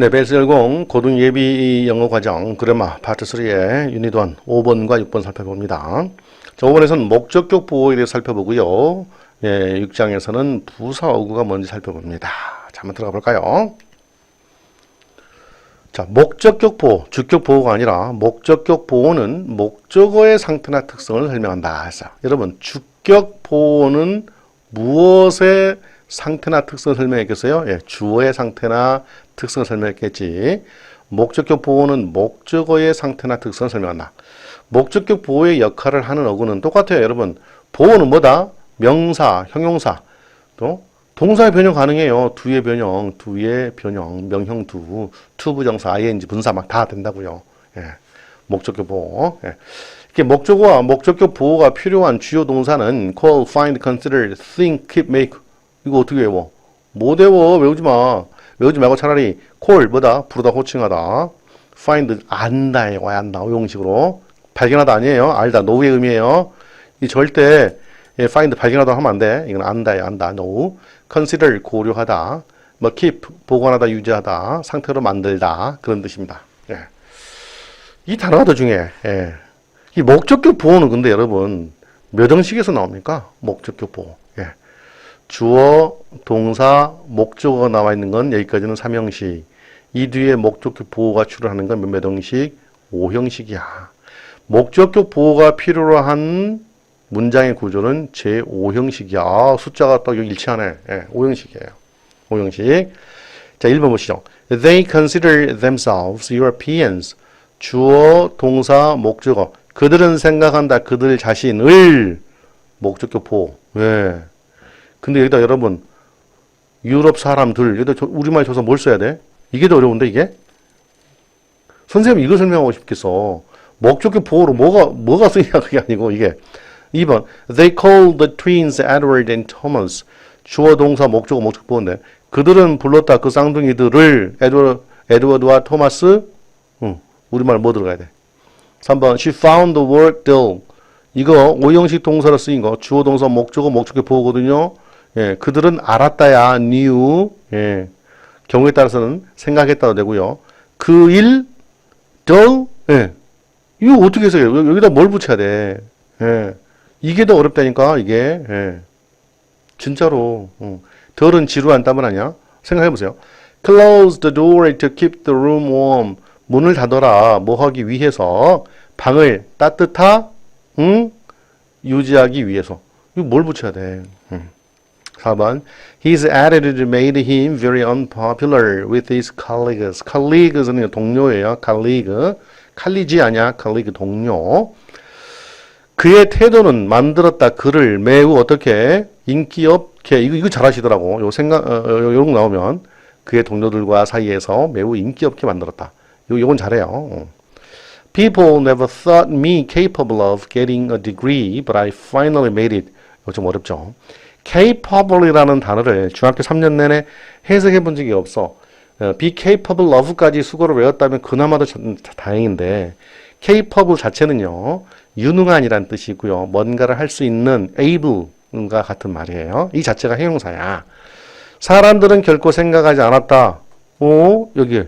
네, 베이스 10 고등 예비 영어 과정 그래마 파트 3의 유닛 1 5번과 6번 살펴봅니다. 자, 5번에서는 목적격 보호에 대해 살펴보고요. 예, 6장에서는 부사 어구가 뭔지 살펴봅니다. 자, 한번 들어가 볼까요? 자, 목적격 보호, 주격 보호가 아니라 목적격 보호는 목적어의 상태나 특성을 설명한다. 했어. 여러분, 주격 보호는 무엇의 상태나 특성을 설명했겠어요? 예, 주어의 상태나 특성을 설명했겠지. 목적격 보호는 목적어의 상태나 특성을 설명한다. 목적격 보호의 역할을 하는 어구는 똑같아요, 여러분. 보호는 뭐다? 명사, 형용사, 또 동사의 변형 가능해요. 두의 변형, 두의 변형, 명형 두, 투부정사, ing, 분사 막 다 된다고요. 예. 목적격 보호. 예. 이렇게 목적어와 목적격 보호가 필요한 주요 동사는 call, find, consider, think, keep, make. 이거 어떻게 외워? 못 외워. 외우지 마. 외우지 말고 차라리 call, 뭐다? 부르다, 호칭하다. find, 안다에 와야 한다. 오용식으로. 발견하다 아니에요. 알다, know의 의미예요. 이 절대 예, find 발견하다 하면 안 돼. 이건 안다에 안다, know. consider 고려하다. 뭐 keep 보관하다, 유지하다, 상태로 만들다 그런 뜻입니다. 예. 이 단어가 더 중요해. 예. 이 목적격 보호는 근데 여러분 몇 형식에서 나옵니까? 목적격 보호. 예. 주어, 동사, 목적어가 나와 있는 건 여기까지는 3형식. 이 뒤에 목적격 보호가 출현하는 건몇 형식? 5형식이야. 목적격 보호가 필요로 한 문장의 구조는 제5형식이야. 아, 숫자가 딱 여기 일치하네. 예, 5형식이에요. 5형식. 자, 1번 보시죠. They consider themselves Europeans. 주어, 동사, 목적어. 그들은 생각한다. 그들 자신을 목적격 보호. 왜? 근데 여기다 여러분 유럽 사람들 여기다 우리말 줘서 뭘 써야 돼? 이게 더 어려운데 이게? 선생님 이거 설명하고 싶겠어. 목적격 보호로 뭐가 뭐가 쓰냐 그게 아니고 이게 2번 They called the twins Edward and Thomas. 주어 동사 목적어 목적 보호인데 그들은 불렀다 그 쌍둥이들을 에드워, 에드워드와 토마스 응, 우리말 뭐 들어가야 돼? 3번 She found the work done. 이거 오형식 동사로 쓰인 거 주어 동사 목적어 목적격 보호거든요. 예, 그들은 알았다야 knew. 예. 경우에 따라서는 생각했다도 되고요. 그 일, done. 예. 이거 어떻게 해석해요? 여기다 뭘 붙여야 돼? 예. 이게 더 어렵다니까, 이게. 예. 진짜로. 어. 덜은 지루한 땀은 아니야? 생각해보세요. Close the door to keep the room warm. 문을 닫아라. 뭐 하기 위해서? 방을 따뜻하? 응? 유지하기 위해서. 이거 뭘 붙여야 돼? 음. 4번. His attitude made him very unpopular with his colleagues. colleagues는 동료예요. colleague. 칼리지 아니야. colleague 동료. 그의 태도는 만들었다 그를 매우 어떻게 인기 없게 이거 이거 잘하시더라고. 요 생각 어, 어, 요런 거 나오면 그의 동료들과 사이에서 매우 인기 없게 만들었다. 요 요건 잘해요. 어. People never thought me capable of getting a degree, but I finally made it. 이거 좀 어렵죠. Capable이라는 단어를 중학교 3년 내내 해석해 본 적이 없어. 어, be capable of까지 수고를 외웠다면 그나마도 참 다행인데 capable 자체는요. 유능한이란 뜻이고요. 뭔가를 할 수 있는 able과 같은 말이에요. 이 자체가 형용사야. 사람들은 결코 생각하지 않았다. 오, 여기.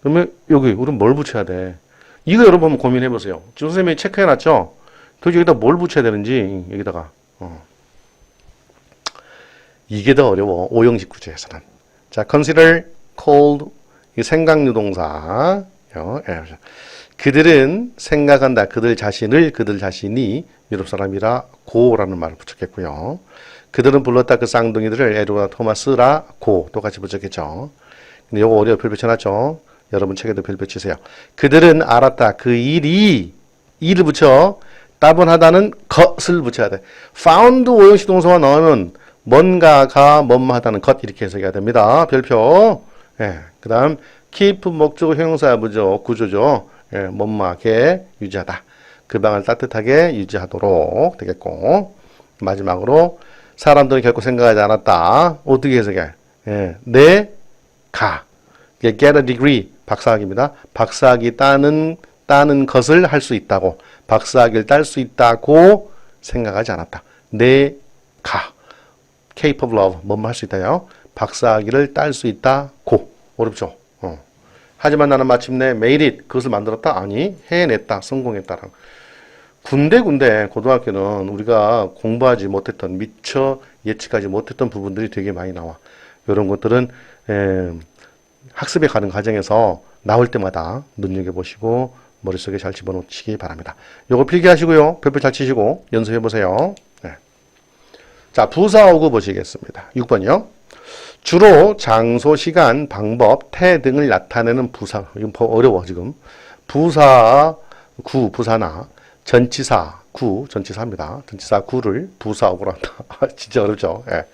그러면 여기 우리는 뭘 붙여야 돼? 이거 여러분 고민해 보세요. 지금 선생님이 체크해 놨죠? 그 여기다 뭘 붙여야 되는지 여기다가 어. 이게 더 어려워. 오형식 구조에서는. 자, consider, called 이 생각류 동사. 예. 그들은 생각한다. 그들 자신을 그들 자신이 유럽 사람이라 고라는 말을 붙였겠고요. 그들은 불렀다 그 쌍둥이들을 에드와 토마스라 고 똑같이 붙였겠죠. 근데 요거 어려워 별 붙여놨죠. 여러분 책에도 별 붙이세요. 그들은 알았다. 그 일이 일을 붙여 따분하다는 것을 붙여야 돼. found 오형식 동사가 나오면 뭔가가 뭐뭐하다는 것 이렇게 해석해야 됩니다. 별표. 예. 그 다음 keep 목적어 형용사 부조 구조죠. 예, 뭐뭐하게 유지하다. 그 방을 따뜻하게 유지하도록 되겠고 마지막으로 사람들은 결코 생각하지 않았다. 어떻게 해석해? 예, 내가 get a degree 박사학위입니다. 박사학위 따는 따는 것을 할 수 있다고 박사학위를 딸 수 있다고 생각하지 않았다. 내가 capable of 뭐뭐 할 수 있다요. 박사학위를 딸 수 있다 고 어렵죠. 어. 하지만 나는 마침내 made it 그것을 만들었다 아니 해냈다 성공했다라고 군데군데 고등학교는 우리가 공부하지 못했던 미처 예측하지 못했던 부분들이 되게 많이 나와 이런 것들은 에, 학습에 가는 과정에서 나올 때마다 눈여겨보시고 머릿속에 잘 집어넣으시기 바랍니다. 요거 필기하시고요. 별표 잘 치시고 연습해 보세요. 네. 자, 부사어구 보시겠습니다. 6번이요. 주로 장소, 시간, 방법, 태 등을 나타내는 부사. 이건 더 어려워 지금. 부사 구 부사나 전치사 구 전치사입니다. 전치사 구를 부사어구로 한다. 진짜 어렵죠. 예.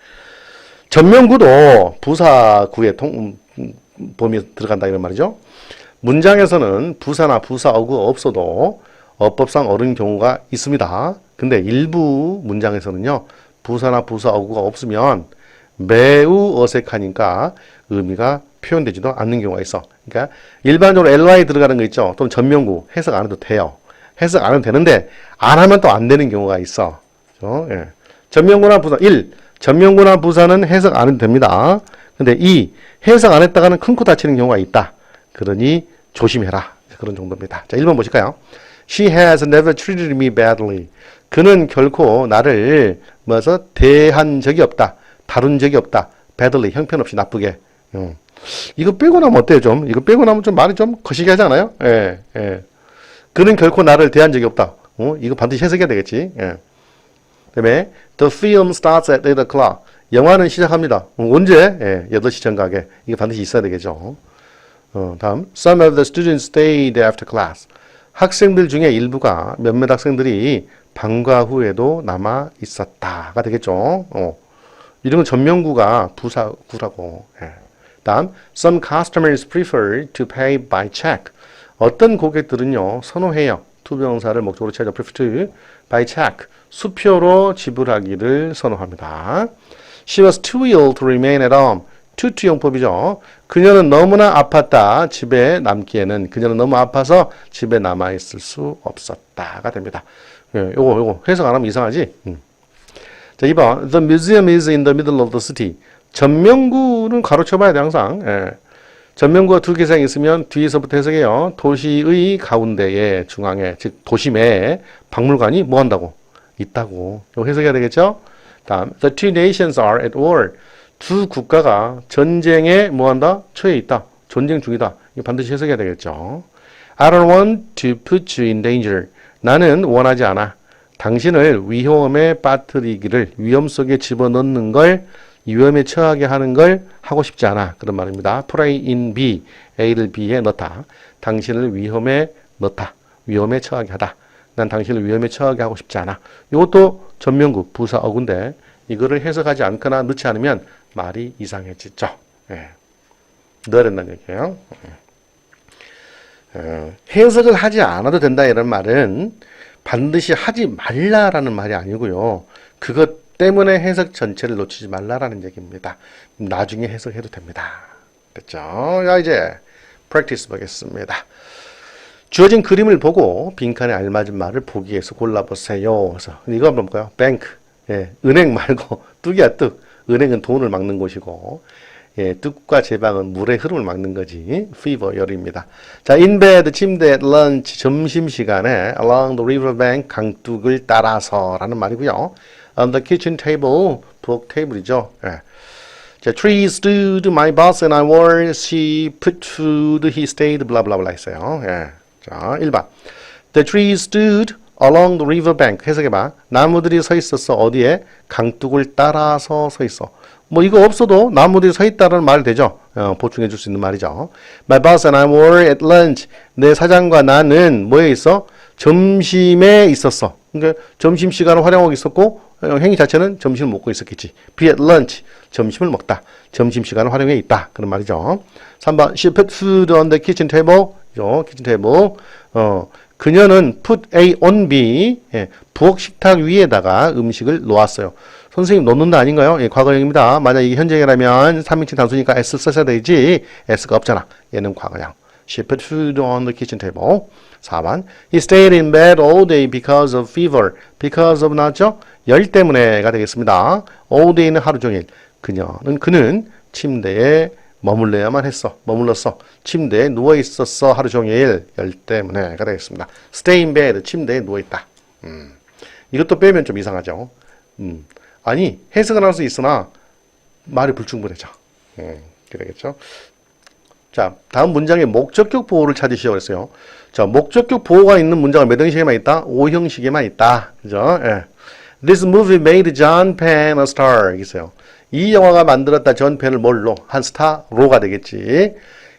전면구도 부사구의 통 음, 범위 들어간다 이런 말이죠. 문장에서는 부사나 부사어구 없어도 어법상 옳은 경우가 있습니다. 근데 일부 문장에서는요, 부사나 부사 어구가 없으면 매우 어색하니까 의미가 표현되지도 않는 경우가 있어. 그러니까 일반적으로 ly 들어가는 거 있죠. 또는 전면구 해석 안 해도 돼요. 해석 안 해도 되는데 안 하면 또 안 되는 경우가 있어. 그죠? 예. 전면구나 부사 1. 전면구나 부사는 해석 안 해도 됩니다. 근데 2. 해석 안 했다가는 큰 코 다치는 경우가 있다. 그러니 조심해라. 그런 정도입니다. 자, 1번 보실까요? She has never treated me badly. 그는 결코 나를 뭐서 대한 적이 없다. 다룬 적이 없다. badly 형편없이 나쁘게. 음. 이거 빼고 나면 어때요, 좀? 이거 빼고 나면 좀 말이 좀 거시기 하지 않아요? 예, 예. 그는 결코 나를 대한 적이 없다. 어? 이거 반드시 해석해야 되겠지. 예. 그 다음에 The film starts at 8 o'clock. 영화는 시작합니다. 어, 언제? 예, 8시 전각에. 이게 반드시 있어야 되겠죠. 어, 다음. Some of the students stayed after class. 학생들 중에 일부가 몇몇 학생들이 방과 후에도 남아 있었다가 되겠죠. 어. 이런 건 전면구가 부사구라고. 예. 다음. Some customers prefer to pay by check. 어떤 고객들은요, 선호해요. 투명사를 목적으로 취하죠. prefer to by check. 수표로 지불하기를 선호합니다. She was too ill to remain at home. 투투 용법이죠. 그녀는 너무나 아팠다. 집에 남기에는 그녀는 너무 아파서 집에 남아 있을 수 없었다가 됩니다. 예, 요거 요거 해석 안 하면 이상하지? 음. 자, 2번. The museum is in the middle of the city. 전면구는 가로쳐 봐야 돼, 항상. 예. 전면구가 두 개 이상 있으면 뒤에서부터 해석해요. 도시의 가운데에, 중앙에, 즉, 도심에 박물관이 뭐 한다고? 있다고. 이거 해석해야 되겠죠? 다음. The two nations are at war. 두 국가가 전쟁에 뭐 한다? 처해 있다. 전쟁 중이다. 이거 반드시 해석해야 되겠죠? I don't want to put you in danger. 나는 원하지 않아. 당신을 위험에 빠뜨리기를 위험 속에 집어넣는 걸 위험에 처하게 하는 걸 하고 싶지 않아. 그런 말입니다. Pray in B. A를 B에 넣다. 당신을 위험에 넣다. 위험에 처하게 하다. 난 당신을 위험에 처하게 하고 싶지 않아. 이것도 전면구 부사 어군데 이거를 해석하지 않거나 넣지 않으면 말이 이상해지죠. 예. 된다는 얘기예요. 어, 해석을 하지 않아도 된다 이런 말은 반드시 하지 말라라는 말이 아니고요. 그것 때문에 해석 전체를 놓치지 말라라는 얘기입니다. 나중에 해석해도 됩니다. 됐죠? 자, 이제 프랙티스 보겠습니다. 주어진 그림을 보고 빈칸에 알맞은 말을 보기 위해서 골라보세요. 그래서 이거 볼까요? 뱅크. 예, 은행 말고 뚝이야 뚝. 은행은 돈을 막는 곳이고 예, 뚝과 제방은 물의 흐름을 막는 거지. fever 열입니다. 자, in bed 침대 lunch 점심 시간에 along the river bank 강둑을 따라서라는 말이고요. on the kitchen table 부엌 테이블이죠. 예. 자, tree stood my boss and I were she put food he stayed blah 했어요. 예. 자, 1번. The tree stood along the river bank. 해석해봐. 나무들이 서 있었어. 어디에? 강둑을 따라서 서 있어. 뭐 이거 없어도 나무들이 서 있다는 말 되죠. 어, 보충해 줄 수 있는 말이죠. My boss and I were at lunch. 내 사장과 나는 뭐에 있어? 점심에 있었어. 그러니까 점심 시간을 활용하고 있었고 어, 행위 자체는 점심을 먹고 있었겠지. Be at lunch. 점심을 먹다. 점심 시간을 활용해 있다. 그런 말이죠. 3번. She put food on the kitchen table. 죠. kitchen. 어, 그녀는 put A on B. 예, 부엌 식탁 위에다가 음식을 놓았어요. 선생님 놓는다 아닌가요? 예, 과거형입니다. 만약 이게 현재형이라면 3인칭 단수니까 S 써야 되지. S가 없잖아. 얘는 과거형. She put food on the kitchen table. 4번. He stayed in bed all day because of fever. because of 나왔죠? 열 때문에가 되겠습니다. all day는 하루 종일. 그녀는 그는 침대에 머물러야만 했어. 머물렀어. 침대에 누워 있었어. 하루 종일 열 때문에가 되겠습니다. stay in bed. 침대에 누워 있다. 음. 이것도 빼면 좀 이상하죠. 음. 아니 해석은 할 수 있으나 말이 불충분해져. 음. 그러겠죠. 자, 다음 문장의 목적격 보호를 찾으시오 그랬어요. 자, 목적격 보호가 있는 문장은 몇 형식에만 있다? 5형식에만 있다. 그죠? 예. This movie made John Penn a star. 있어요. 이 영화가 만들었다 존 펜을 뭘로? 한 스타 로가 되겠지.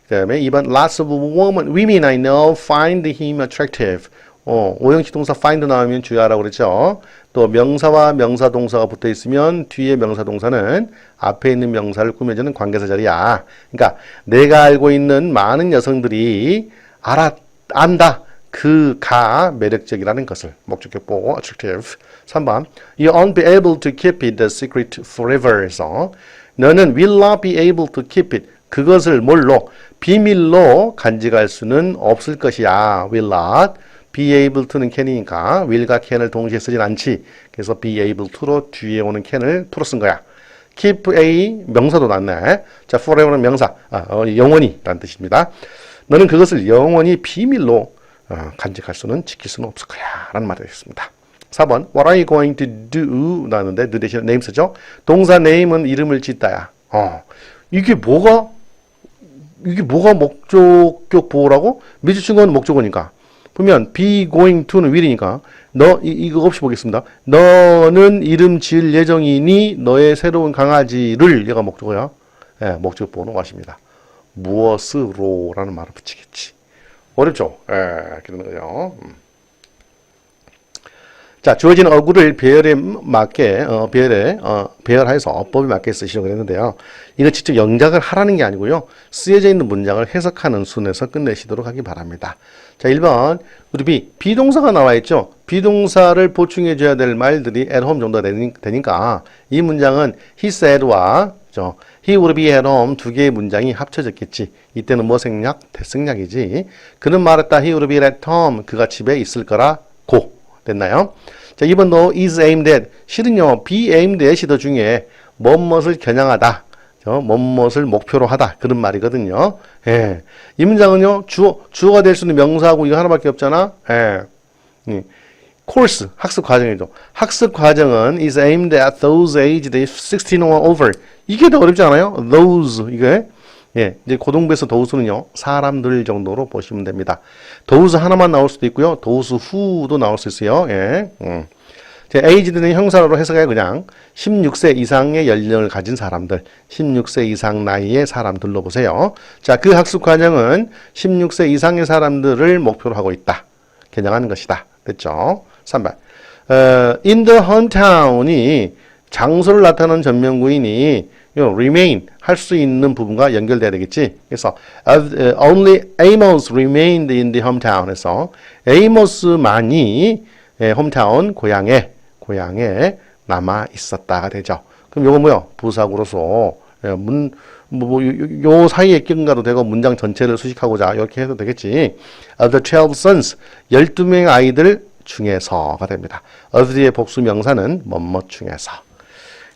그 다음에 2번 Lots of women, women I know find him attractive. 어, 오형식 동사 find 나오면 주의하라고 그랬죠. 또 명사와 명사 동사가 붙어 있으면 뒤에 명사 동사는 앞에 있는 명사를 꾸며주는 관계사 자리야. 그러니까 내가 알고 있는 많은 여성들이 알아 안다. 그가 매력적이라는 것을 목적격 보고 attractive. 3번 You won't be able to keep it a secret forever에서 너는 will not be able to keep it 그것을 뭘로 비밀로 간직할 수는 없을 것이야. will not be able to는 can이니까 will과 can을 동시에 쓰진 않지. 그래서 be able to로 뒤에 오는 can을 to로 쓴 거야. keep a 명사도 났네. 자, forever는 명사, 아, 어, 영원히 라는 뜻입니다. 너는 그것을 영원히 비밀로 어, 간직할 수는 지킬 수는 없을 거야 라는 말이 되겠습니다. 4번 What are you going to do? 나왔는데 do 대신에 name 쓰죠. 동사 name은 이름을 짓다야. 어, 이게 뭐가 이게 뭐가 목적격 보호라고? 미주 친구는 목적어니까. 보면 be going to는 will이니까 너 이, 이거 없이 보겠습니다. 너는 이름 지을 예정이니 너의 새로운 강아지를 얘가 목적어야. 예, 목적 보호는 것입니다. 무엇으로라는 말을 붙이겠지. 어렵죠? 예, 그런 거죠. 음. 자, 주어진 어구를 배열에 맞게, 어, 배열에, 어, 배열해서 어법에 맞게 쓰시려고 했는데요. 이거 직접 영작을 하라는 게 아니고요. 쓰여져 있는 문장을 해석하는 순에서 끝내시도록 하기 바랍니다. 자, 1번. 우리 B. 비동사가 나와 있죠? 비동사를 보충해줘야 될 말들이 at home 정도가 되니- 되니 까 이 문장은 he said와 저 he would be at home 두 개의 문장이 합쳐졌겠지. 이때는 뭐 생략? 대생략이지. 그는 말했다. he would be at home. 그가 집에 있을 거라 고. 됐나요? 자, 2번도 is aimed at. 실은요, be aimed at이 더 중요해. 뭐뭇을 겨냥하다. 저, 뭐뭇을 목표로 하다. 그런 말이거든요. 예. 이 문장은요, 주어, 주어가 될 수 있는 명사하고 이거 하나밖에 없잖아. 예. 예. course, 학습 과정이죠. 학습 과정은 is aimed at those aged 16 or over. 이게 더 어렵지 않아요? those, 이게. 예, 이제 고등부에서 도우스는요, 사람들 정도로 보시면 됩니다. 도우스 하나만 나올 수도 있고요, 도우스 후도 나올 수 있어요. 예, 음. 제 aged는 형사로 해석해 그냥 16세 이상의 연령을 가진 사람들, 16세 이상 나이의 사람들로 보세요. 자, 그 학습 과정은 16세 이상의 사람들을 목표로 하고 있다. 겨냥하는 것이다. 됐죠? 3번. 어, in the hometown이 장소를 나타내는 전면구인이 요 remain 할 수 있는 부분과 연결돼야 되겠지. 그래서 uh, only Amos remained in the hometown. 해서 에이모스만이 예, 홈타운 고향에 고향에 남아 있었다가 되죠. 그럼 요거 뭐요? 부사구로서 예, 문, 뭐, 뭐, 요, 요 사이에 낀가도 되고 문장 전체를 수식하고자 이렇게 해도 되겠지. Of the 12 sons, 12명 아이들 중에서가 됩니다. 뒤의 복수 명사는 뭐뭐 중에서.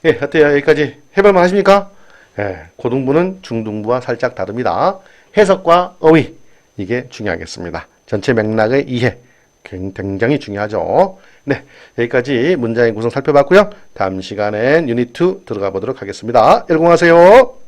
예, 어때요? 여기까지 해볼만 하십니까? 예, 고등부는 중등부와 살짝 다릅니다. 해석과 어휘, 이게 중요하겠습니다. 전체 맥락의 이해, 굉장히 중요하죠. 네, 여기까지 문장의 구성 살펴봤고요. 다음 시간엔 유닛 2 들어가 보도록 하겠습니다. 열공하세요.